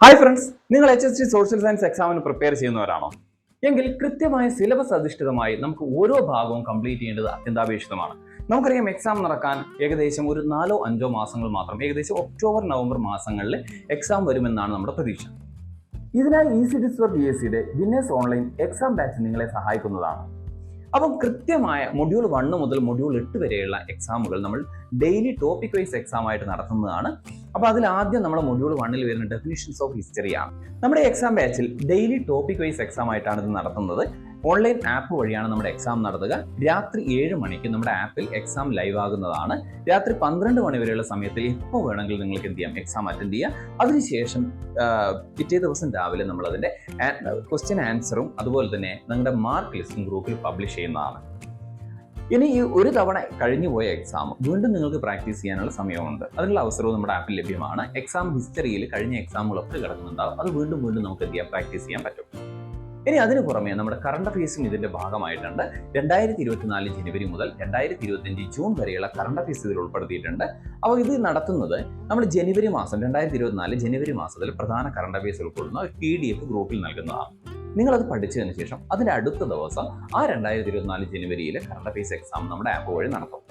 Hi friends നിങ്ങൾ H S T social science എക്സാമിന് prepare ചെയ്യുന്നവരാണോ? എങ്കിൽ കൃത്യമായ സിലബസ് അധിഷ്ഠിതമായി നമുക്ക് ഓരോ ഭാഗവും കംപ്ലീറ്റ് ചെയ്യേണ്ടത് അത്യന്താപേക്ഷിതമാണ്. നമുക്കറിയാം എക്സാം നടക്കാൻ ഏകദേശം ഒരു നാലോ അഞ്ചോ മാസങ്ങൾ മാത്രം ഏകദേശം ഒക്ടോബർ നവംബർ മാസങ്ങളിൽ എക്സാം വരുമെന്നാണ് നമ്മുടെ പ്രതീക്ഷ. ഇതിനായി ഇ സി ഡിസ് ഫോർ ബി എസ് സിയുടെ വിന്നേഴ്സ് ഓൺലൈൻ എക്സാം ബാച്ച് നിങ്ങളെ സഹായിക്കുന്നതാണ്. അപ്പം കൃത്യമായ മൊഡ്യൂൾ വണ്ണ് മുതൽ മൊഡ്യൂൾ എട്ട് വരെയുള്ള എക്സാമുകൾ നമ്മൾ ഡെയിലി ടോപ്പിക് വൈസ് എക്സാം ആയിട്ട് നടത്തുന്നതാണ്. അപ്പോൾ അതിൽ ആദ്യം നമ്മുടെ മൊഡ്യൂൾ വണ്ണിൽ വരുന്ന ഡെഫിനിഷൻസ് ഓഫ് ഹിസ്റ്ററിയാണ് നമ്മുടെ എക്സാം ബാച്ചിൽ ഡെയിലി ടോപ്പിക് വൈസ് എക്സാം ആയിട്ടാണ് ഇത് നടത്തുന്നത്. ഓൺലൈൻ ആപ്പ് വഴിയാണ് നമ്മുടെ എക്സാം നടത്തുക. രാത്രി ഏഴ് മണിക്ക് നമ്മുടെ ആപ്പിൽ എക്സാം ലൈവ് ആകുന്നതാണ്. രാത്രി പന്ത്രണ്ട് മണി വരെയുള്ള സമയത്തിൽ എപ്പോൾ വേണമെങ്കിലും നിങ്ങൾക്ക് എന്ത് ചെയ്യാം? എക്സാം അറ്റൻഡ് ചെയ്യാം. അതിനുശേഷം പിറ്റേ ദിവസം രാവിലെ നമ്മളതിന്റെ ക്വസ്റ്റ്യൻ ആൻസറും അതുപോലെ തന്നെ നിങ്ങളുടെ മാർക്ക് ലിസ്റ്റും ഗ്രൂപ്പിൽ പബ്ലിഷ് ചെയ്യുന്നതാണ്. ഇനി ഈ ഒരു തവണ കഴിഞ്ഞു പോയ എക്സാം വീണ്ടും നിങ്ങൾക്ക് പ്രാക്ടീസ് ചെയ്യാനുള്ള സമയമുണ്ട്. അതിനുള്ള അവസരവും നമ്മുടെ ആപ്പിൽ ലഭ്യമാണ്. എക്സാം ഹിസ്റ്ററിയിൽ കഴിഞ്ഞ എക്സാമുകളൊക്കെ കിടക്കുന്നുണ്ടാവും. അത് വീണ്ടും വീണ്ടും നമുക്ക് എന്ത് ചെയ്യാം? പ്രാക്ടീസ് ചെയ്യാൻ പറ്റും. ഇനി അതിനു പുറമെ നമ്മുടെ കറണ്ട് അഫയേഴ്സും ഇതിന്റെ ഭാഗമായിട്ടുണ്ട്. രണ്ടായിരത്തി ഇരുപത്തിനാല് ജനുവരി മുതൽ രണ്ടായിരത്തി ഇരുപത്തിയഞ്ച് ജൂൺ വരെയുള്ള കറണ്ട് അഫയേഴ്സ് ഇതിൽ ഉൾപ്പെടുത്തിയിട്ടുണ്ട്. അപ്പോൾ ഇത് നടത്തുന്നത് നമ്മൾ ജനുവരി മാസം രണ്ടായിരത്തി ഇരുപത്തിനാല് ജനുവരി മാസത്തിൽ പ്രധാന കറണ്ട് അഫയേഴ്സ് ഉൾക്കൊള്ളുന്ന ഒരു പി ഡി എഫ് ഗ്രൂപ്പിൽ നൽകുന്നതാണ്. നിങ്ങളത് പഠിച്ചതിന് ശേഷം അതിന്റെ അടുത്ത ദിവസം ആ രണ്ടായിരത്തി ഇരുപത്തിനാല് ജനുവരിയിലെ കറണ്ട് അഫയേഴ്സ് എക്സാം നമ്മുടെ ആപ്പ് വഴി നടത്തും.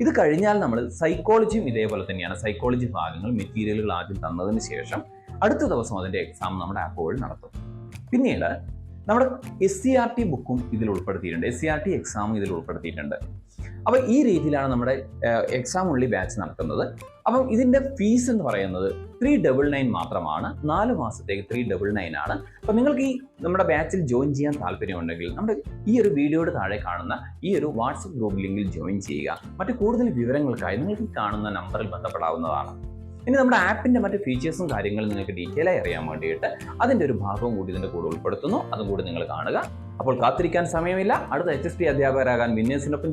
ഇത് കഴിഞ്ഞാൽ നമ്മൾ സൈക്കോളജിയും ഇതേപോലെ തന്നെയാണ്. സൈക്കോളജി ഭാഗങ്ങൾ മെറ്റീരിയലുകൾ ആദ്യം തന്നതിന് ശേഷം അടുത്ത ദിവസം അതിന്റെ എക്സാം നമ്മുടെ ആപ്പ് വഴി നടത്തും. പിന്നീട് നമ്മുടെ എസ് സി ആർ ടി ബുക്കും ഇതിൽ ഉൾപ്പെടുത്തിയിട്ടുണ്ട്. എസ് സി ആർ ടി എക്സാമും ഇതിൽ ഉൾപ്പെടുത്തിയിട്ടുണ്ട്. അപ്പോൾ ഈ രീതിയിലാണ് നമ്മുടെ എക്സാം ഉള്ളി ബാച്ച് നടക്കുന്നത്. അപ്പം ഇതിന്റെ ഫീസ് എന്ന് പറയുന്നത് ത്രീ ഡബിൾ നയൻ മാത്രമാണ്. നാല് മാസത്തേക്ക് ത്രീ ഡബിൾ നയൻ ആണ്. അപ്പം നിങ്ങൾക്ക് ഈ നമ്മുടെ ബാച്ചിൽ ജോയിൻ ചെയ്യാൻ താല്പര്യമുണ്ടെങ്കിൽ നമ്മുടെ ഈ ഒരു വീഡിയോയുടെ താഴെ കാണുന്ന ഈ ഒരു വാട്സപ്പ് ഗ്രൂപ്പ് ലിങ്കിൽ ജോയിൻ ചെയ്യുക. മറ്റു കൂടുതൽ വിവരങ്ങൾക്കായി നിങ്ങൾക്ക് ഈ കാണുന്ന നമ്പറിൽ ബന്ധപ്പെടാവുന്നതാണ്. ഇനി നമ്മുടെ ആപ്പിന്റെ മറ്റ് ഫീച്ചേഴ്സും കാര്യങ്ങളും നിങ്ങൾക്ക് ഡീറ്റെയിൽ ആയി അറിയാൻ വേണ്ടിയിട്ട് അതിന്റെ ഒരു ഭാഗവും കൂടി ഇതിന്റെ കൂടെ ഉൾപ്പെടുത്തുന്നു. അതും കൂടി നിങ്ങൾ കാണുക. അപ്പോൾ കാത്തിരിക്കാൻ സമയമില്ല. അടുത്ത എച്ച് എസ് ടി അധ്യാപകരാകാൻ വിന്യാസിനൊപ്പം